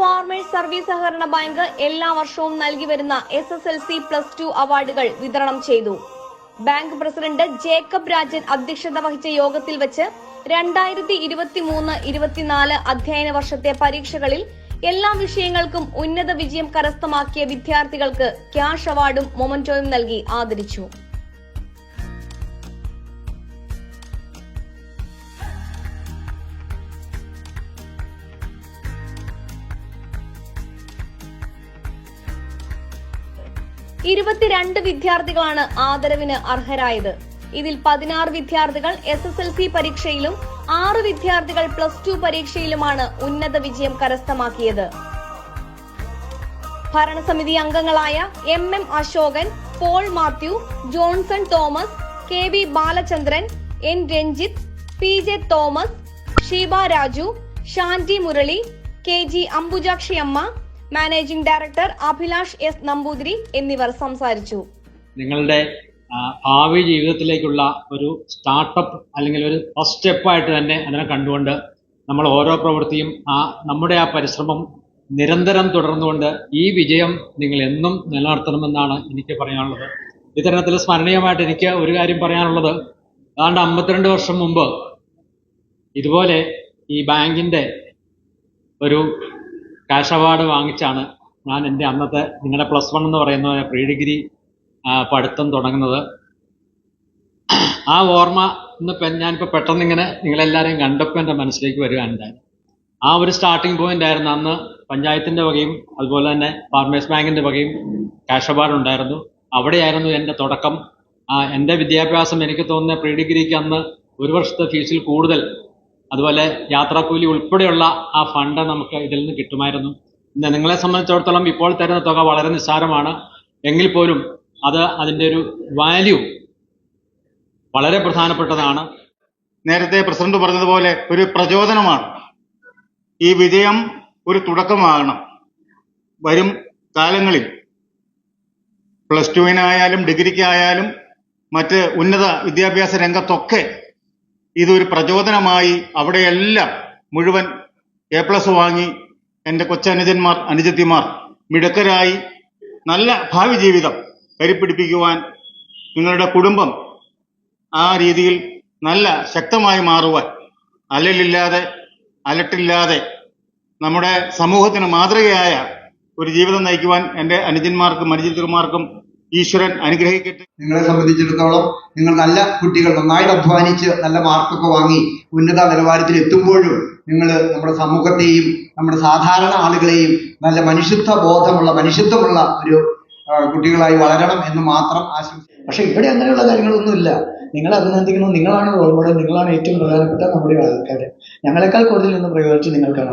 Farmers service സഹകരണ bank എല്ലാ വർഷവും നൽകി വരുന്ന S S L C plus two അവാർഡുകൾ വിതരണം ചെയ്തു. ബാങ്ക് പ്രസിഡന്റ് ജേക്കബ് രാജൻ അധ്യക്ഷത വഹിച്ച യോഗത്തിൽ വെച്ച് രണ്ടായിരത്തി ഇരുപത്തിമൂന്ന് ഇരുപത്തിനാല് അധ്യയന വർഷത്തെ പരീക്ഷകളിൽ എല്ലാ വിഷയങ്ങൾക്കും ഉന്നത വിജയം കരസ്ഥമാക്കിയ വിദ്യാർത്ഥികൾക്ക് ക്യാഷ് അവാർഡും മൊമന്റോയും നൽകി ആദരിച്ചു. ഇരുപത്തിരണ്ട് വിദ്യാർത്ഥികളാണ് ആദരവിന് അർഹരായത്. ഇതിൽ പതിനാറ് വിദ്യാർത്ഥികൾ എസ് എസ് എൽ സി പരീക്ഷയിലും ആറ് വിദ്യാർത്ഥികൾ പ്ലസ് ടു പരീക്ഷയിലുമാണ് ഉന്നത വിജയം കരസ്ഥമാക്കിയത്. ഭരണസമിതി അംഗങ്ങളായ M M Ashokan Paul Mathew Johnson Thomas K V Balachandran N Ranjith P J Thomas Sheeba Raju Shanty Murali K G Ambujakshi Amma managing director Abhilash S Namboothiri എന്നിവർ സംസാരിച്ചു. നിങ്ങളുടെ ഭാവി ജീവിതത്തിലേക്കുള്ള ഒരു സ്റ്റാർട്ടപ്പ് അല്ലെങ്കിൽ ഒരു ഫസ്റ്റ് സ്റ്റെപ്പായിട്ട് തന്നെ അതിനെ കണ്ടുകൊണ്ട് നമ്മൾ ഓരോ പ്രവൃത്തിയും ആ നമ്മുടെ ആ പരിശ്രമം നിരന്തരം തുടർന്നുകൊണ്ട് ഈ വിജയം നിങ്ങൾ എന്നും നിലനിർത്തണമെന്നാണ് എനിക്ക് പറയാനുള്ളത്. ഇത്തരത്തിൽ സ്മരണീയമായിട്ട് എനിക്ക് ഒരു കാര്യം പറയാനുള്ളത്. ഏതാണ്ട് അമ്പത്തിരണ്ട് വർഷം മുമ്പ് ഇതുപോലെ ഈ ബാങ്കിന്റെ ഒരു കാഷ് അവാർഡ് വാങ്ങിച്ചാണ് ഞാൻ എന്റെ അന്നത്തെ നിങ്ങളുടെ പ്ലസ് വൺ എന്ന് പറയുന്ന പ്രീ ഡിഗ്രി പഠിത്തം തുടങ്ങുന്നത്. ആ ഓർമ്മ ഇന്ന് ഞാനിപ്പോൾ പെട്ടെന്ന് ഇങ്ങനെ നിങ്ങളെല്ലാവരെയും കണ്ടപ്പോൾ എന്റെ മനസ്സിലേക്ക് വരികയുണ്ടായി ആ ഒരു സ്റ്റാർട്ടിംഗ് പോയിന്റ് ആയിരുന്നു അന്ന് പഞ്ചായത്തിന്റെ വകയും അതുപോലെ തന്നെ ഫാർമേഴ്സ് ബാങ്കിന്റെ വകയും കാഷ് അവാർഡ് ഉണ്ടായിരുന്നു. അവിടെയായിരുന്നു എന്റെ തുടക്കം. എന്റെ വിദ്യാഭ്യാസം എനിക്ക് തോന്നുന്ന പ്രീ ഡിഗ്രിക്ക് അന്ന് ഒരു വർഷത്തെ ഫീസിൽ കൂടുതൽ അതുപോലെ യാത്രാക്കൂലി ഉൾപ്പെടെയുള്ള ആ ഫണ്ട് നമുക്ക് ഇതിൽ നിന്ന് കിട്ടുമായിരുന്നു. നിങ്ങളെ സംബന്ധിച്ചിടത്തോളം ഇപ്പോൾ തരുന്ന തുക വളരെ നിസ്സാരമാണ്. എങ്കിൽ പോലും അത് അതിന്റെ ഒരു വാല്യൂ വളരെ പ്രധാനപ്പെട്ടതാണ്. നേരത്തെ പ്രസിഡന്റ് പറഞ്ഞതുപോലെ ഒരു പ്രചോദനമാണ്. ഈ വിജയം ഒരു തുടക്കമാകണം. വരും കാലങ്ങളിൽ പ്ലസ് ടുവിനായാലും ഡിഗ്രിക്കായാലും മറ്റ് ഉന്നത വിദ്യാഭ്യാസ രംഗത്തൊക്കെ ഇതൊരു പ്രചോദനമായി അവിടെയെല്ലാം മുഴുവൻ എ പ്ലസ് വാങ്ങി എന്റെ കൊച്ചനുജന്മാർ അനുജത്തിമാർ മിടുക്കരായി നല്ല ഭാവി ജീവിതം കരിപ്പിടിപ്പിക്കുവാൻ നിങ്ങളുടെ കുടുംബം ആ രീതിയിൽ നല്ല ശക്തമായി മാറുവാൻ അലലില്ലാതെ അലട്ടില്ലാതെ നമ്മുടെ സമൂഹത്തിന് മാതൃകയായ ഒരു ജീവിതം നയിക്കുവാൻ എന്റെ അനുജന്മാർക്കും അനുജിതന്മാർക്കും ഈശ്വരൻ അനുഗ്രഹിക്കട്ടെ. നിങ്ങളെ സംബന്ധിച്ചിടത്തോളം നിങ്ങൾ നല്ല കുട്ടികൾ നന്നായിട്ട് അധ്വാനിച്ച് നല്ല മാർക്കൊക്കെ വാങ്ങി ഉന്നത നിലവാരത്തിൽ എത്തുമ്പോഴും നിങ്ങൾ നമ്മുടെ സമൂഹത്തെയും നമ്മുടെ സാധാരണ ആളുകളെയും നല്ല മനുഷ്യത്വ ബോധമുള്ള മനുഷ്യത്വമുള്ള ഒരു കുട്ടികളായി വളരണം എന്ന് മാത്രം ആശംസിക്കുന്നു. പക്ഷെ ഇവിടെ അങ്ങനെയുള്ള കാര്യങ്ങളൊന്നുമില്ല നിങ്ങളെ അഭിനന്ദിക്കുന്നു. നിങ്ങളാണ് റോൾ മോഡൽ നിങ്ങളാണ് ഏറ്റവും പ്രധാനപ്പെട്ട നമ്മുടെ ആൾക്കാർ ഞങ്ങളെക്കാൾ കൂടുതൽ നിന്ന് പ്രയോഗിച്ച് നിങ്ങൾക്കാണ്